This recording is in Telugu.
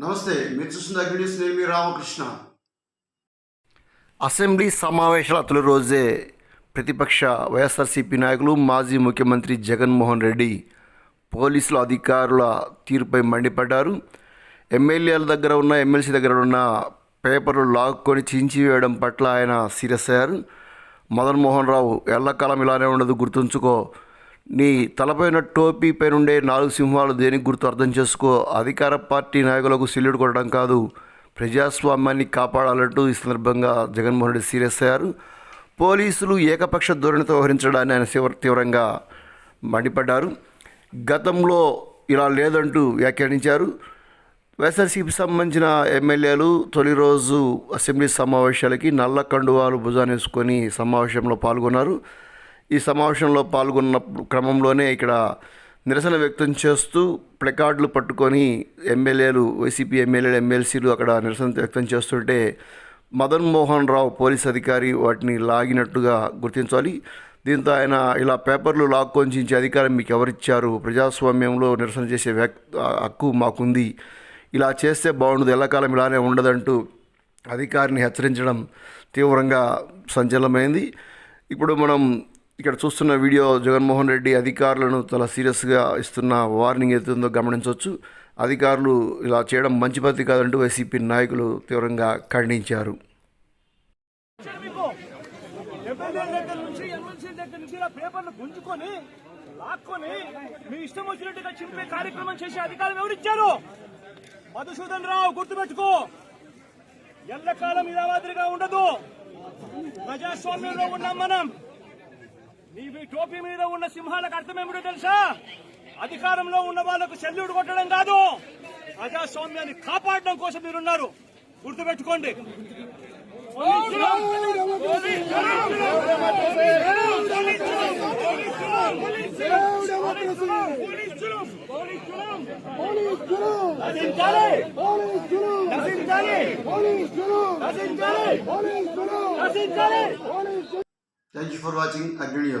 నమస్తే మీరు చూస్తున్న అగ్నిస్ నేను మీ రామకృష్ణ. అసెంబ్లీ సమావేశాల తొలి రోజే ప్రతిపక్ష వైఎస్ఆర్సీపీ నాయకులు మాజీ ముఖ్యమంత్రి జగన్మోహన్ రెడ్డి పోలీసుల అధికారుల తీరుపై మండిపడ్డారు. ఎమ్మెల్యేల దగ్గర ఉన్న ఎమ్మెల్సీ దగ్గర ఉన్న పేపర్లు లాక్కొని చించివేయడం పట్ల ఆయన సీరియస్ అయ్యారు. మదన్ మోహన్ రావు ఎల్లకాలం ఇలానే ఉండదు గుర్తుంచుకో. నీ తలపైన టోపీ పైన ఉండే నాలుగు సింహాలు దేనికి గుర్తు అర్థం చేసుకో? అధికార పార్టీ నాయకులకు సిల్లుడు కొట్టడం కాదు. ప్రజాస్వామ్యాన్ని కాపాడాలంటూ ఈ సందర్భంగా జగన్మోహన్ రెడ్డి సీరియస్ అయ్యారు. పోలీసులు ఏకపక్ష ధోరణితో వ్యవహరించడాన్ని ఆయన తీవ్రంగా మండిపడ్డారు. గతంలో ఇలా లేదంటూ వ్యాఖ్యానించారు. వైఎస్ఆర్సీపీ సంబంధించిన ఎమ్మెల్యేలు తొలి రోజు అసెంబ్లీ సమావేశాలకి నల్ల కండువాలు భుజానేసుకొని సమావేశంలో పాల్గొన్నారు. ఈ సమావేశంలో పాల్గొన్న క్రమంలోనే ఇక్కడ నిరసన వ్యక్తం చేస్తూ ప్లెకార్డులు పట్టుకొని ఎమ్మెల్యేలు వైసీపీ ఎమ్మెల్యేలు ఎమ్మెల్సీలు అక్కడ నిరసన వ్యక్తం చేస్తుంటే మదన్ మోహన్ రావు పోలీస్ అధికారి వాటిని లాగినట్టుగా గుర్తించాలి. దీంతో ఆయన ఇలా పేపర్లు లాక్కొని అధికారం మీకు ఎవరిచ్చారు? ప్రజాస్వామ్యంలో నిరసన చేసే వ్యక్ హక్కు మాకుంది. ఇలా చేస్తే బాగుండదు. ఎల్లకాలం ఇలానే ఉండదంటూ అధికారిని హెచ్చరించడం తీవ్రంగా సంచలనమైంది. ఇప్పుడు మనం ఇక్కడ చూస్తున్న వీడియో జగన్మోహన్ రెడ్డి అధికారులను చాలా సీరియస్గా ఇస్తున్న వార్నింగ్ ఏదైతుందో గమనించవచ్చు. అధికారులు ఇలా చేయడం మంచి పద్ధతి కాదంటూ వైసీపీ నాయకులు తీవ్రంగా ఖండించారు. మీ ఇష్టం వచ్చినట్టుగా చింపే కార్యక్రమం చేసే అధికారం ఎవరిచ్చారు మధుసూదన్ రావు గుర్తుపెట్టుకో. ఎల్లకాలం ఇలా మాదిరిగా ఉండదు. ప్రజాస్వామ్యంలో ఉన్నాం మనం. నీవి టోపీ మీద ఉన్న సింహాలకు అర్థం ఏమిటో తెలుసా? అధికారంలో ఉన్న వాళ్ళకు సెల్యూడ్ కొట్టడం కాదు. ప్రజాస్వామ్యాన్ని కాపాడడం కోసం మీరున్నారు. గుర్తుపెట్టుకోండి. నశించాలి! Thank you for watching. Agri